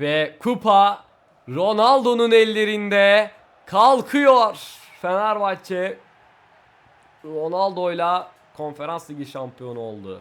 Ve kupa Ronaldo'nun ellerinde kalkıyor. Fenerbahçe Ronaldo'yla konferans ligi şampiyonu oldu.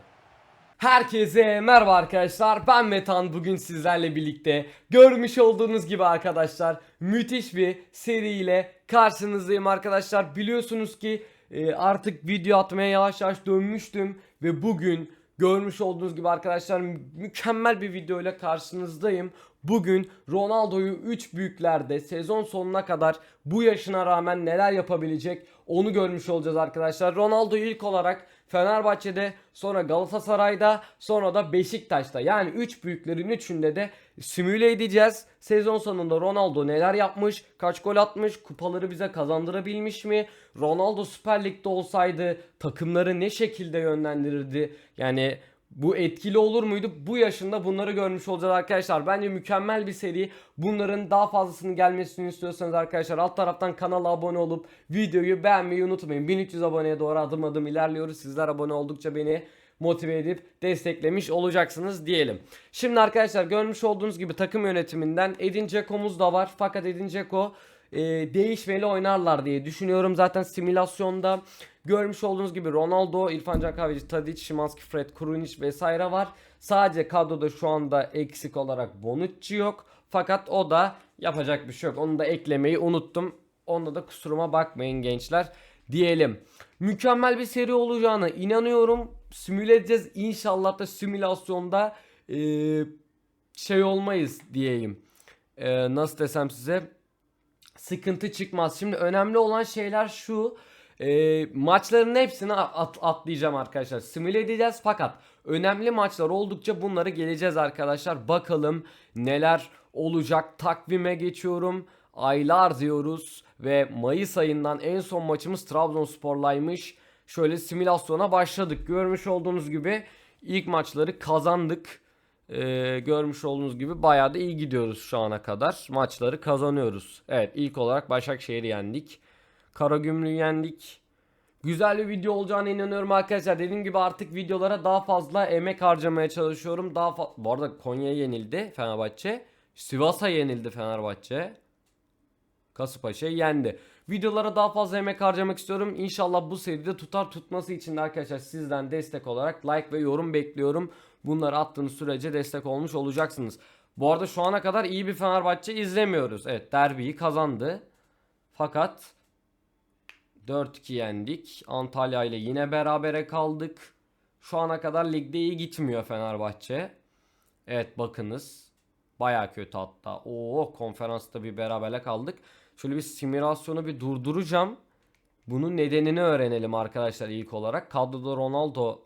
Herkese merhaba arkadaşlar. Ben Metan. Bugün sizlerle birlikte görmüş olduğunuz gibi arkadaşlar müthiş bir seriyle karşınızdayım arkadaşlar. Biliyorsunuz ki e, artık video atmaya yavaş yavaş dönmüştüm ve bugün görmüş olduğunuz gibi arkadaşlar mü- mükemmel bir video ile karşınızdayım. Bugün Ronaldo'yu 3 büyüklerde sezon sonuna kadar bu yaşına rağmen neler yapabilecek onu görmüş olacağız arkadaşlar. Ronaldo'yu ilk olarak Fenerbahçe'de sonra Galatasaray'da sonra da Beşiktaş'ta yani 3 büyüklerin 3'ünde de simüle edeceğiz. Sezon sonunda Ronaldo neler yapmış, kaç gol atmış, kupaları bize kazandırabilmiş mi? Ronaldo Süper Lig'de olsaydı takımları ne şekilde yönlendirirdi? Yani bu etkili olur muydu? Bu yaşında bunları görmüş olacağız arkadaşlar. Bence mükemmel bir seri. Bunların daha fazlasının gelmesini istiyorsanız arkadaşlar alt taraftan kanala abone olup videoyu beğenmeyi unutmayın. 1300 aboneye doğru adım adım ilerliyoruz. Sizler abone oldukça beni motive edip desteklemiş olacaksınız diyelim. Şimdi arkadaşlar görmüş olduğunuz gibi takım yönetiminden Edin Dzeko'muz da var. Fakat Edin Dzeko e, değişmeli oynarlar diye düşünüyorum. Zaten simülasyonda görmüş olduğunuz gibi Ronaldo, İrfan Can Tadic, Şimanski, Fred, Krunic vesaire var. Sadece kadroda şu anda eksik olarak Bonucci yok. Fakat o da yapacak bir şey yok. Onu da eklemeyi unuttum. Onda da kusuruma bakmayın gençler diyelim. Mükemmel bir seri olacağına inanıyorum. Simüle edeceğiz. İnşallah da simülasyonda eee, şey olmayız diyeyim. Eee, nasıl desem size sıkıntı çıkmaz. Şimdi önemli olan şeyler şu. E, maçların hepsini at- atlayacağım arkadaşlar. Simüle edeceğiz fakat önemli maçlar oldukça bunları geleceğiz arkadaşlar. Bakalım neler olacak. Takvime geçiyorum. Aylar diyoruz ve Mayıs ayından en son maçımız Trabzonspor'laymış. Şöyle simülasyona başladık. Görmüş olduğunuz gibi ilk maçları kazandık. Ee, görmüş olduğunuz gibi bayağı da iyi gidiyoruz şu ana kadar. Maçları kazanıyoruz. Evet ilk olarak Başakşehir'i yendik. Karagümrük'ü yendik. Güzel bir video olacağına inanıyorum arkadaşlar. Dediğim gibi artık videolara daha fazla emek harcamaya çalışıyorum. Daha fa- Bu arada Konya'ya yenildi Fenerbahçe. Sivas'a yenildi Fenerbahçe. Kasımpaşa yendi. Videolara daha fazla emek harcamak istiyorum. İnşallah bu seride tutar tutması için de arkadaşlar sizden destek olarak like ve yorum bekliyorum. Bunları attığınız sürece destek olmuş olacaksınız. Bu arada şu ana kadar iyi bir Fenerbahçe izlemiyoruz. Evet derbiyi kazandı. Fakat 4-2 yendik. Antalya ile yine berabere kaldık. Şu ana kadar ligde iyi gitmiyor Fenerbahçe. Evet bakınız. Baya kötü hatta. Oo konferansta bir berabere kaldık. Şöyle bir simülasyonu bir durduracağım. Bunun nedenini öğrenelim arkadaşlar ilk olarak. Kadroda Ronaldo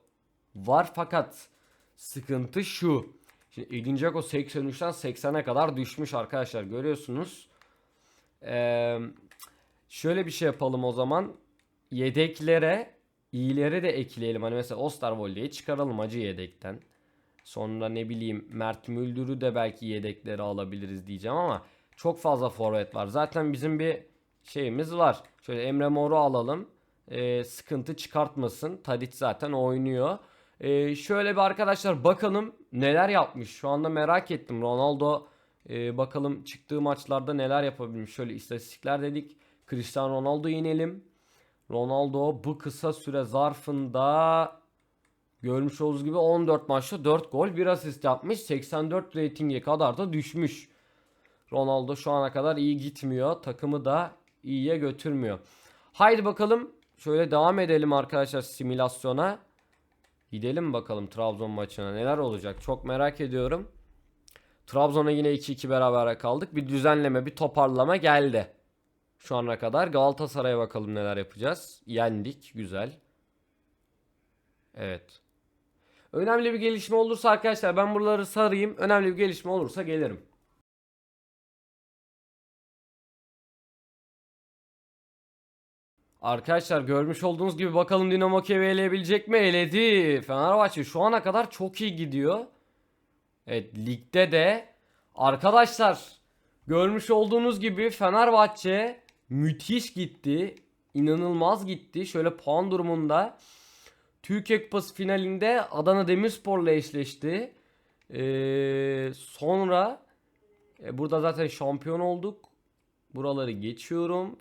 var fakat sıkıntı şu. Şimdi Edin Dzeko 83'ten 80'e kadar düşmüş arkadaşlar görüyorsunuz. Eee Şöyle bir şey yapalım o zaman. Yedeklere iyileri de ekleyelim. Hani mesela Osterwolde'yi çıkaralım acı yedekten. Sonra ne bileyim Mert Müldür'ü de belki yedekleri alabiliriz diyeceğim ama çok fazla forvet var. Zaten bizim bir şeyimiz var. Şöyle Emre Mor'u alalım. Ee, sıkıntı çıkartmasın. Tadic zaten oynuyor. Ee, şöyle bir arkadaşlar bakalım neler yapmış. Şu anda merak ettim. Ronaldo e, bakalım çıktığı maçlarda neler yapabilmiş. Şöyle istatistikler dedik. Cristiano Ronaldo inelim. Ronaldo bu kısa süre zarfında görmüş olduğunuz gibi 14 maçta 4 gol 1 asist yapmış. 84 reytinge kadar da düşmüş. Ronaldo şu ana kadar iyi gitmiyor. Takımı da iyiye götürmüyor. Haydi bakalım şöyle devam edelim arkadaşlar simülasyona. Gidelim bakalım Trabzon maçına neler olacak çok merak ediyorum. Trabzon'a yine 2-2 beraber kaldık. Bir düzenleme, bir toparlama geldi. Şu ana kadar Galatasaray'a bakalım neler yapacağız. Yendik. Güzel. Evet. Önemli bir gelişme olursa arkadaşlar ben buraları sarayım. Önemli bir gelişme olursa gelirim. Arkadaşlar görmüş olduğunuz gibi bakalım Dinamo Kiev'i eleyebilecek mi? Eledi. Fenerbahçe şu ana kadar çok iyi gidiyor. Evet ligde de arkadaşlar görmüş olduğunuz gibi Fenerbahçe müthiş gitti. İnanılmaz gitti. Şöyle puan durumunda Türkiye Kupası finalinde Adana Demirspor'la eşleşti. Ee, sonra E, burada zaten şampiyon olduk. Buraları geçiyorum.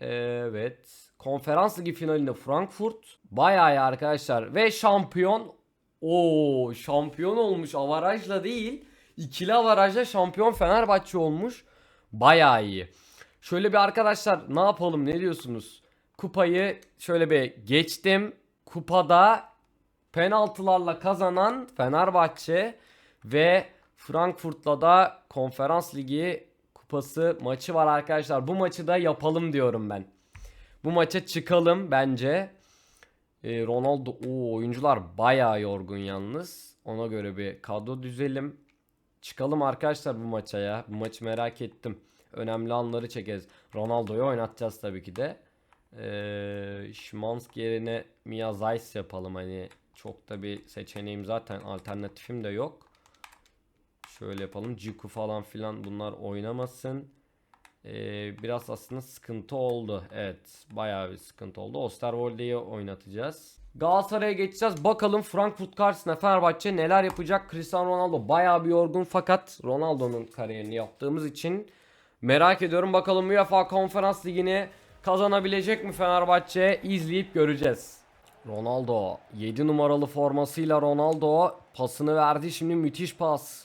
Evet. Konferans ligi finalinde Frankfurt. Bayağı iyi arkadaşlar. Ve şampiyon. Oo, şampiyon olmuş. Avarajla değil. ikili avarajla şampiyon Fenerbahçe olmuş. Bayağı iyi. Şöyle bir arkadaşlar ne yapalım ne diyorsunuz? Kupayı şöyle bir geçtim. Kupada penaltılarla kazanan Fenerbahçe ve Frankfurt'la da konferans ligi kupası maçı var arkadaşlar. Bu maçı da yapalım diyorum ben. Bu maça çıkalım bence. Ee, Ronaldo o oyuncular bayağı yorgun yalnız. Ona göre bir kadro düzelim. Çıkalım arkadaşlar bu maça ya. Bu maçı merak ettim. Önemli anları çekeriz. Ronaldo'yu oynatacağız tabii ki de. Ee, Şimanski yerine Mia Zeiss yapalım. Hani çok da bir seçeneğim zaten alternatifim de yok. Şöyle yapalım. Ciku falan filan bunlar oynamasın. Ee, biraz aslında sıkıntı oldu. Evet. Bayağı bir sıkıntı oldu. Osterwolde'yi oynatacağız. Galatasaray'a geçeceğiz. Bakalım Frankfurt karşısında Fenerbahçe neler yapacak? Cristiano Ronaldo bayağı bir yorgun fakat Ronaldo'nun kariyerini yaptığımız için merak ediyorum. Bakalım UEFA Konferans Ligi'ni kazanabilecek mi Fenerbahçe? İzleyip göreceğiz. Ronaldo 7 numaralı formasıyla Ronaldo pasını verdi. Şimdi müthiş pas.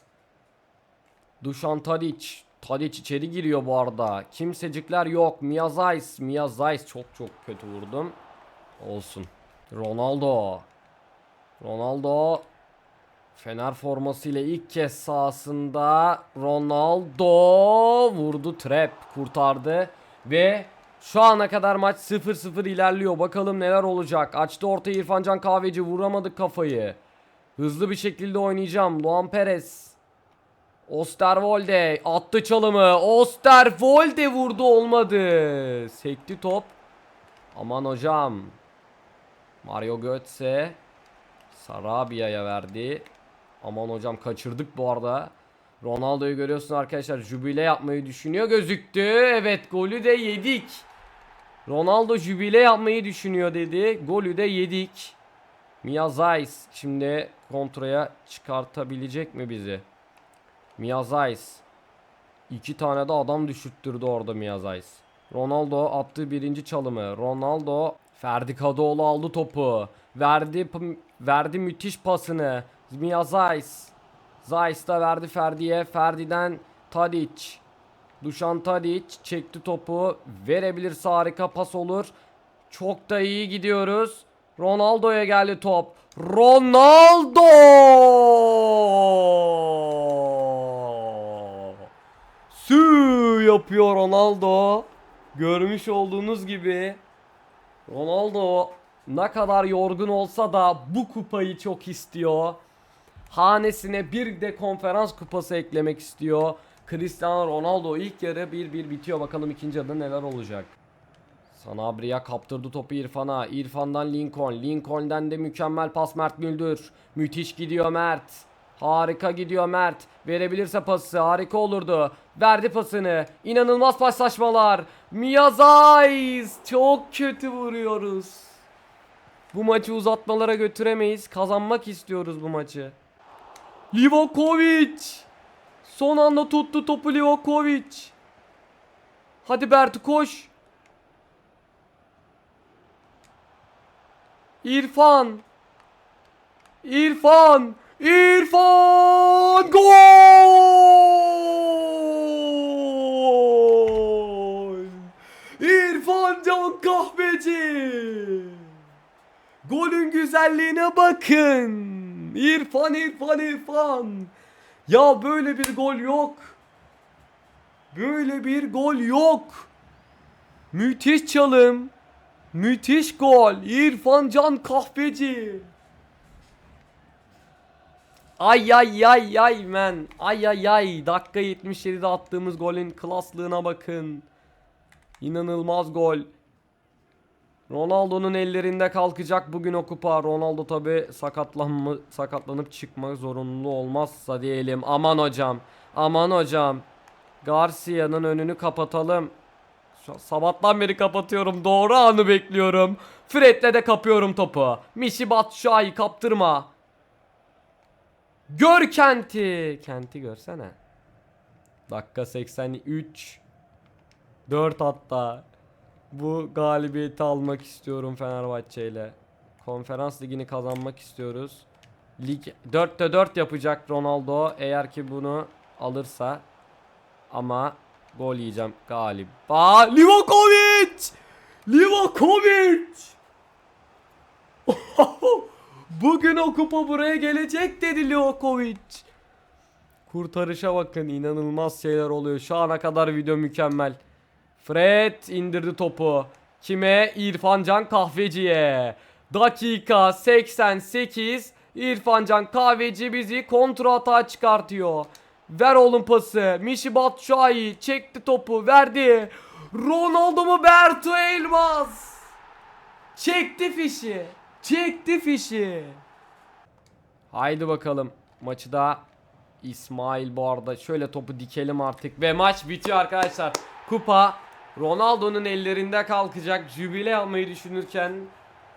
Dušan Tadic. Tadic içeri giriyor bu arada. Kimsecikler yok. Mia Zeiss. Mia Zeiss çok çok kötü vurdum. Olsun. Ronaldo. Ronaldo. Fener formasıyla ilk kez sahasında Ronaldo vurdu trap kurtardı ve şu ana kadar maç 0-0 ilerliyor. Bakalım neler olacak. Açtı orta İrfancan Kahveci vuramadık kafayı. Hızlı bir şekilde oynayacağım. Luan Perez. Osterwolde attı çalımı. Osterwolde vurdu olmadı. Sekti top. Aman hocam. Mario Götze Sarabia'ya verdi. Aman hocam kaçırdık bu arada. Ronaldo'yu görüyorsun arkadaşlar. Jubile yapmayı düşünüyor gözüktü. Evet golü de yedik. Ronaldo jubile yapmayı düşünüyor dedi. Golü de yedik. Mia Zeiss şimdi kontraya çıkartabilecek mi bizi? Mia Zeiss. İki tane de adam düşürttürdü orada Mia Zeiss. Ronaldo attığı birinci çalımı. Ronaldo Ferdi Kadıoğlu aldı topu. Verdi verdi müthiş pasını. Mia Zeiss. Zeiss da verdi Ferdi'ye. Ferdi'den Tadic. Dušan Tadic çekti topu. Verebilirse harika pas olur. Çok da iyi gidiyoruz. Ronaldo'ya geldi top. Ronaldo! Yapıyor Ronaldo. Görmüş olduğunuz gibi Ronaldo ne kadar yorgun olsa da bu kupayı çok istiyor. Hanesine bir de konferans kupası eklemek istiyor. Cristiano Ronaldo ilk yarı 1-1 bitiyor. Bakalım ikinci yarıda neler olacak. Sanabria kaptırdı topu İrfan'a. İrfan'dan Lincoln. Lincoln'den de mükemmel pas Mert Müldür. Müthiş gidiyor Mert. Harika gidiyor Mert. Verebilirse pası harika olurdu. Verdi pasını. İnanılmaz paslaşmalar. Zeiss. Çok kötü vuruyoruz. Bu maçı uzatmalara götüremeyiz. Kazanmak istiyoruz bu maçı. Livakovic. Son anda tuttu topu Livakovic. Hadi Bertu koş. İrfan. İrfan. İrfan. Gol. İrfan Can Kahveci. Golün güzelliğine bakın. İrfan, İrfan, İrfan. Ya böyle bir gol yok. Böyle bir gol yok. Müthiş çalım. Müthiş gol. İrfan Can Kahveci. Ay ay ay ay men. Ay ay ay. Dakika 77'de attığımız golün klaslığına bakın. İnanılmaz gol. Ronaldo'nun ellerinde kalkacak bugün o kupa. Ronaldo tabi sakatlanma, sakatlanıp çıkmak zorunlu olmazsa diyelim. Aman hocam. Aman hocam. Garcia'nın önünü kapatalım. Şu an sabahtan beri kapatıyorum. Doğru anı bekliyorum. Fred'le de kapıyorum topu. Mişi Batshuayi kaptırma. Gör Kent'i. Kent'i görsene. Dakika 83. 4 hatta. Bu galibiyeti almak istiyorum Fenerbahçe ile. Konferans ligini kazanmak istiyoruz. Lig 4'te 4 yapacak Ronaldo eğer ki bunu alırsa. Ama gol yiyeceğim galiba. Livakovic! Livakovic! Bugün o kupa buraya gelecek dedi Livakovic. Kurtarışa bakın inanılmaz şeyler oluyor. Şu ana kadar video mükemmel. Fred indirdi topu. Kime? İrfan Can Kahveci'ye. Dakika 88. İrfan Can Kahveci bizi kontra atağa çıkartıyor. Ver oğlum pası. Mişi Batshuayi çekti topu verdi. Ronaldo mu Berto Elmas? Çekti fişi. Çekti fişi. Haydi bakalım. Maçı da İsmail bu arada şöyle topu dikelim artık ve maç bitiyor arkadaşlar. Kupa Ronaldo'nun ellerinde kalkacak. Jübile yapmayı düşünürken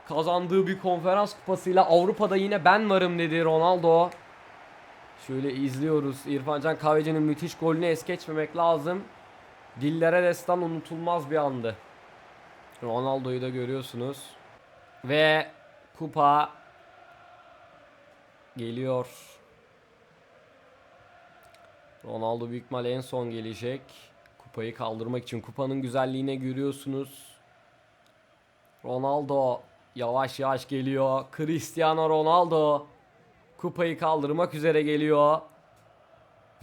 kazandığı bir konferans kupasıyla Avrupa'da yine ben varım dedi Ronaldo. Şöyle izliyoruz. İrfan Can Kahveci'nin müthiş golünü es geçmemek lazım. Dillere destan unutulmaz bir andı. Ronaldo'yu da görüyorsunuz. Ve kupa geliyor. Ronaldo büyük ihtimal en son gelecek. Kupayı kaldırmak için kupanın güzelliğine görüyorsunuz. Ronaldo yavaş yavaş geliyor. Cristiano Ronaldo kupayı kaldırmak üzere geliyor.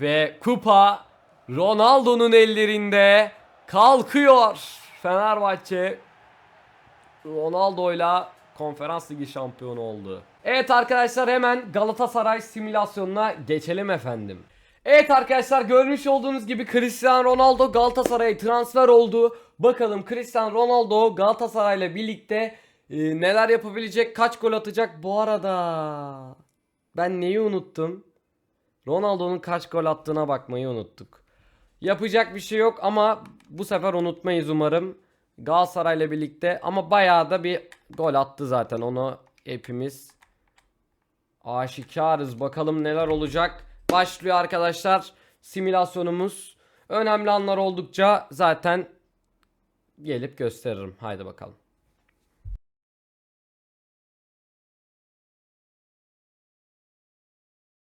Ve kupa Ronaldo'nun ellerinde kalkıyor. Fenerbahçe Ronaldo'yla konferans ligi şampiyonu oldu. Evet arkadaşlar hemen Galatasaray simülasyonuna geçelim efendim. Evet arkadaşlar görmüş olduğunuz gibi Cristiano Ronaldo Galatasaray'a transfer oldu. Bakalım Cristiano Ronaldo Galatasaray'la birlikte e, neler yapabilecek, kaç gol atacak. Bu arada ben neyi unuttum? Ronaldo'nun kaç gol attığına bakmayı unuttuk. Yapacak bir şey yok ama bu sefer unutmayız umarım. Galatasaray'la birlikte ama bayağı da bir gol attı zaten onu hepimiz aşikarız. Bakalım neler olacak. Başlıyor arkadaşlar simülasyonumuz. Önemli anlar oldukça zaten gelip gösteririm. Haydi bakalım.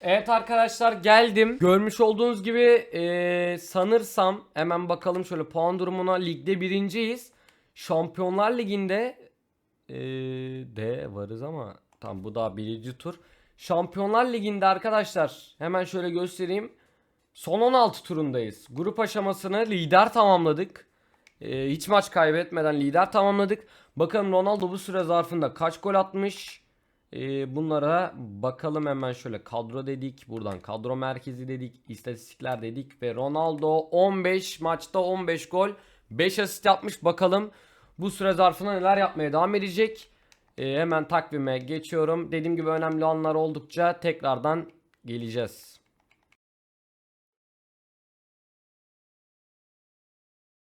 Evet arkadaşlar geldim. Görmüş olduğunuz gibi eee, sanırsam hemen bakalım şöyle puan durumuna ligde birinciyiz. Şampiyonlar Ligi'nde eee, de varız ama tam bu daha birinci tur. Şampiyonlar Ligi'nde arkadaşlar hemen şöyle göstereyim. Son 16 turundayız. Grup aşamasını lider tamamladık. Eee, hiç maç kaybetmeden lider tamamladık. Bakalım Ronaldo bu süre zarfında kaç gol atmış? Ee, bunlara bakalım hemen şöyle kadro dedik. Buradan kadro merkezi dedik. istatistikler dedik. Ve Ronaldo 15 maçta 15 gol. 5 asist yapmış. Bakalım bu süre zarfında neler yapmaya devam edecek. Ee, hemen takvime geçiyorum. Dediğim gibi önemli anlar oldukça tekrardan geleceğiz.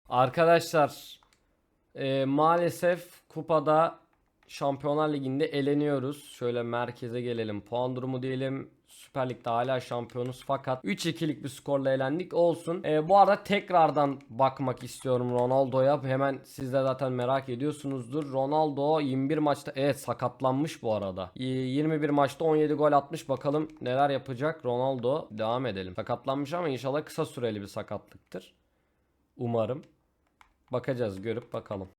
Arkadaşlar e, maalesef kupada Şampiyonlar Ligi'nde eleniyoruz. Şöyle merkeze gelelim. Puan durumu diyelim. Süper Lig'de hala şampiyonuz fakat 3-2'lik bir skorla elendik olsun. Ee, bu arada tekrardan bakmak istiyorum Ronaldo'ya. Hemen siz de zaten merak ediyorsunuzdur. Ronaldo 21 maçta evet sakatlanmış bu arada. Ee, 21 maçta 17 gol atmış. Bakalım neler yapacak Ronaldo. Devam edelim. Sakatlanmış ama inşallah kısa süreli bir sakatlıktır. Umarım. Bakacağız görüp bakalım.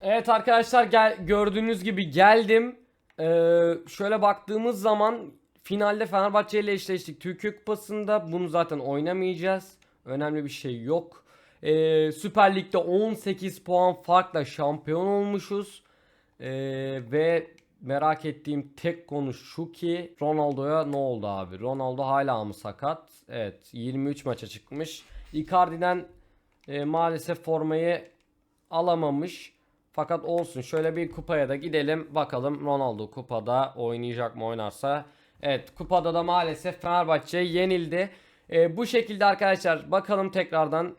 Evet arkadaşlar gel, gördüğünüz gibi geldim. Ee, şöyle baktığımız zaman finalde Fenerbahçe ile eşleştik. Türkiye Kupası'nda bunu zaten oynamayacağız. Önemli bir şey yok. Ee, Süper Lig'de 18 puan farkla şampiyon olmuşuz. Ee, ve merak ettiğim tek konu şu ki Ronaldo'ya ne oldu abi? Ronaldo hala mı sakat? Evet 23 maça çıkmış. Icardi'den e, maalesef formayı alamamış. Fakat olsun şöyle bir kupaya da gidelim bakalım Ronaldo kupada oynayacak mı oynarsa. Evet kupada da maalesef Fenerbahçe yenildi. Ee, bu şekilde arkadaşlar bakalım tekrardan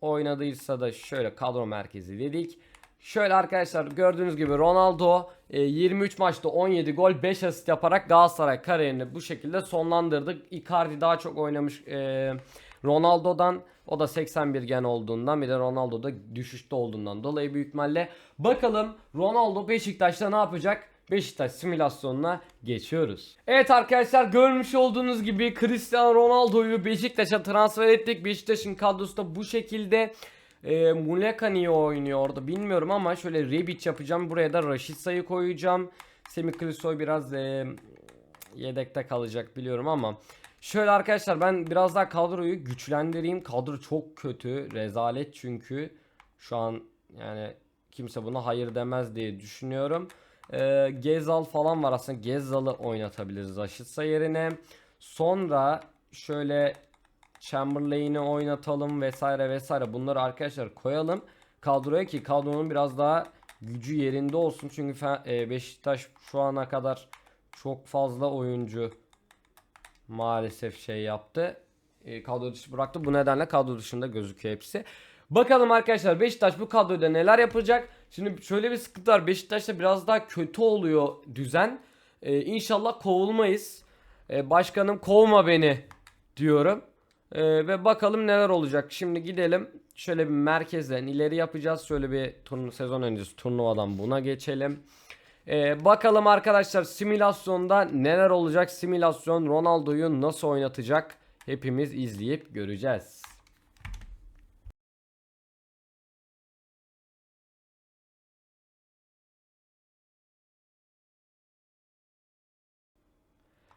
oynadıysa da şöyle kadro merkezi dedik. Şöyle arkadaşlar gördüğünüz gibi Ronaldo e, 23 maçta 17 gol 5 asist yaparak Galatasaray kariyerini bu şekilde sonlandırdı. Icardi daha çok oynamış e, Ronaldo'dan o da 81 gen olduğundan bir de Ronaldo düşüşte olduğundan dolayı büyük ihtimalle. Bakalım Ronaldo Beşiktaş'ta ne yapacak? Beşiktaş simülasyonuna geçiyoruz. Evet arkadaşlar görmüş olduğunuz gibi Cristiano Ronaldo'yu Beşiktaş'a transfer ettik. Beşiktaş'ın kadrosu da bu şekilde. E, Muleka niye oynuyor orada bilmiyorum ama şöyle Rebic yapacağım. Buraya da Raşitsa'yı koyacağım. Semih Kılıçsoy biraz e, yedekte kalacak biliyorum ama. Şöyle arkadaşlar ben biraz daha kadroyu güçlendireyim. Kadro çok kötü. Rezalet çünkü. Şu an yani kimse buna hayır demez diye düşünüyorum. Ee, Gezal falan var aslında. Gezal'ı oynatabiliriz Aşitsa yerine. Sonra şöyle Chamberlain'i oynatalım vesaire vesaire. Bunları arkadaşlar koyalım kadroya ki kadronun biraz daha gücü yerinde olsun. Çünkü e, Beşiktaş şu ana kadar çok fazla oyuncu maalesef şey yaptı. E, kadro dışı bıraktı. Bu nedenle kadro dışında gözüküyor hepsi. Bakalım arkadaşlar Beşiktaş bu kadroda neler yapacak? Şimdi şöyle bir sıkıntı var. Beşiktaş'ta biraz daha kötü oluyor düzen. E, inşallah kovulmayız. E, başkanım kovma beni diyorum. E, ve bakalım neler olacak. Şimdi gidelim. Şöyle bir merkezden ileri yapacağız. Şöyle bir turnu sezon öncesi turnuvadan buna geçelim. Ee, bakalım arkadaşlar simülasyonda neler olacak? Simülasyon Ronaldo'yu nasıl oynatacak? Hepimiz izleyip göreceğiz.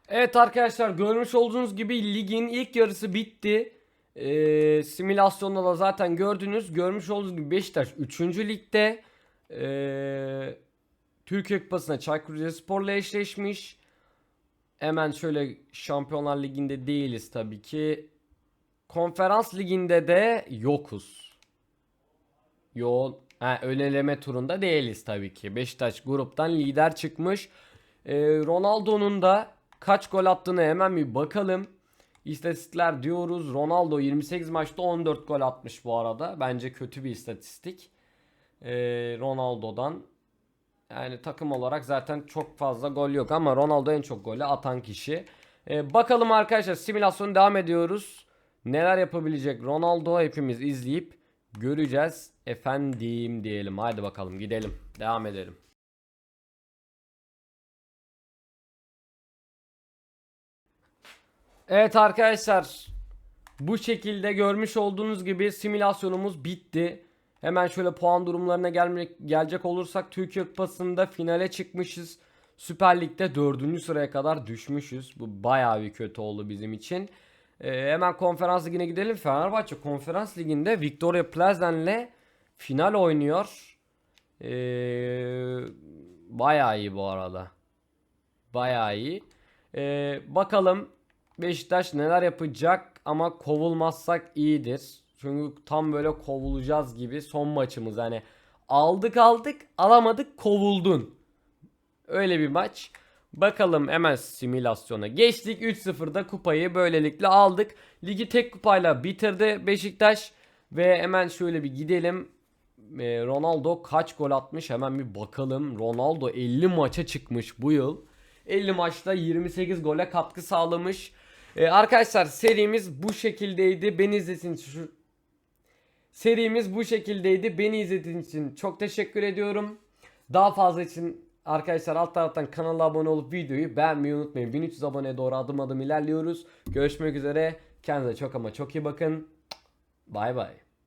Evet arkadaşlar görmüş olduğunuz gibi ligin ilk yarısı bitti. Ee, simülasyonda da zaten gördünüz. Görmüş olduğunuz gibi Beşiktaş 3. ligde. Ee, Türkiye Kupası'na Çaykur Rizespor'la eşleşmiş. Hemen şöyle Şampiyonlar Ligi'nde değiliz tabii ki. Konferans Ligi'nde de yokuz. Yo, ha, öneleme turunda değiliz tabii ki. Beşiktaş gruptan lider çıkmış. Ee, Ronaldo'nun da kaç gol attığını hemen bir bakalım. İstatistikler diyoruz. Ronaldo 28 maçta 14 gol atmış bu arada. Bence kötü bir istatistik. Ee, Ronaldo'dan yani takım olarak zaten çok fazla gol yok ama Ronaldo en çok golü atan kişi. Ee, bakalım arkadaşlar simülasyonu devam ediyoruz. Neler yapabilecek Ronaldo hepimiz izleyip göreceğiz. Efendim diyelim. Haydi bakalım gidelim. Devam edelim. Evet arkadaşlar. Bu şekilde görmüş olduğunuz gibi simülasyonumuz bitti. Hemen şöyle puan durumlarına gelmek gelecek olursak Türkiye Kupası'nda finale çıkmışız. Süper Lig'de 4. sıraya kadar düşmüşüz. Bu bayağı bir kötü oldu bizim için. Ee, hemen konferans ligine gidelim. Fenerbahçe konferans liginde Victoria Plazen'le final oynuyor. Ee, bayağı iyi bu arada. Bayağı iyi. Ee, bakalım Beşiktaş neler yapacak ama kovulmazsak iyidir. Çünkü tam böyle kovulacağız gibi son maçımız hani aldık aldık alamadık kovuldun. Öyle bir maç. Bakalım hemen simülasyona geçtik. 3-0'da kupayı böylelikle aldık. Ligi tek kupayla bitirdi Beşiktaş. Ve hemen şöyle bir gidelim. Ee, Ronaldo kaç gol atmış hemen bir bakalım. Ronaldo 50 maça çıkmış bu yıl. 50 maçta 28 gole katkı sağlamış. Ee, arkadaşlar serimiz bu şekildeydi. Beni izlediğiniz Serimiz bu şekildeydi. Beni izlediğiniz için çok teşekkür ediyorum. Daha fazla için arkadaşlar alt taraftan kanala abone olup videoyu beğenmeyi unutmayın. 1300 aboneye doğru adım adım ilerliyoruz. Görüşmek üzere. Kendinize çok ama çok iyi bakın. Bay bay.